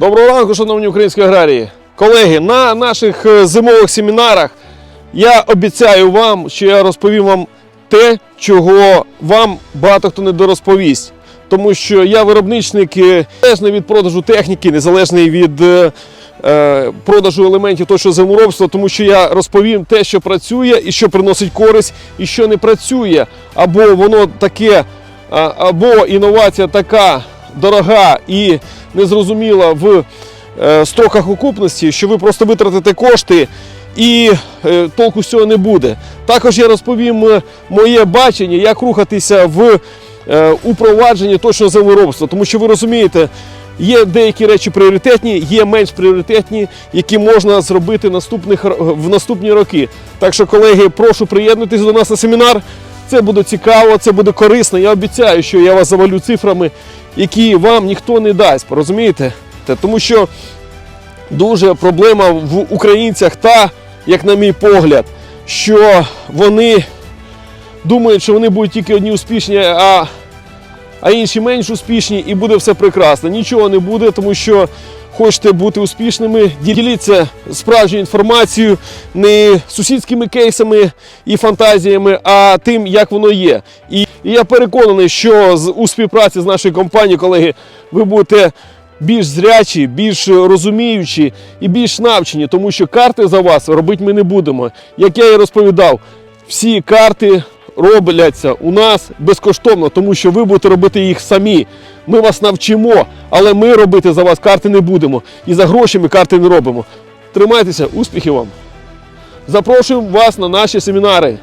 Доброго ранку, шановні українські аграрії. Колеги, на наших е, зимових семінарах я обіцяю вам, що я розповім вам те, чого вам багато хто не дорозповість. Тому що я виробничник незалежний від продажу техніки, незалежний від е, е, продажу елементів точного землеробства, тому що я розповім те, що працює і що приносить користь, і що не працює. Або воно таке, або інновація така дорога і незрозуміла в е, строках окупності, що ви просто витратите кошти і е, толку з цього не буде. Також я розповім е, моє бачення, як рухатися в упровадженні точного землеробства, тому що ви розумієте. Є деякі речі пріоритетні, є менш пріоритетні, які можна зробити в наступні роки. Так що, колеги, прошу приєднуйтесь до нас на семінар. Це буде цікаво, це буде корисно. Я обіцяю, що я вас завалю цифрами, які вам ніхто не дасть. Розумієте? Тому що дуже проблема в українцях та, як на мій погляд, що вони думають, що вони будуть тільки одні успішні, а, а інші менш успішні, і буде все прекрасно. Нічого не буде, тому що хочете бути успішними, діліться справжньою інформацією, не сусідськими кейсами і фантазіями, а тим, як воно є. І, я переконаний, що у співпраці з нашою компанією, колеги, ви будете більш зрячі, більш розуміючі і більш навчені, тому що карти за вас робити ми не будемо. Як я і розповідав, всі карти робляться у нас безкоштовно, тому що ви будете робити їх самі. Ми вас навчимо, але ми робити за вас карти не будемо. І за гроші ми карти не робимо. Тримайтеся, успіхів вам! Запрошуємо вас на наші семінари.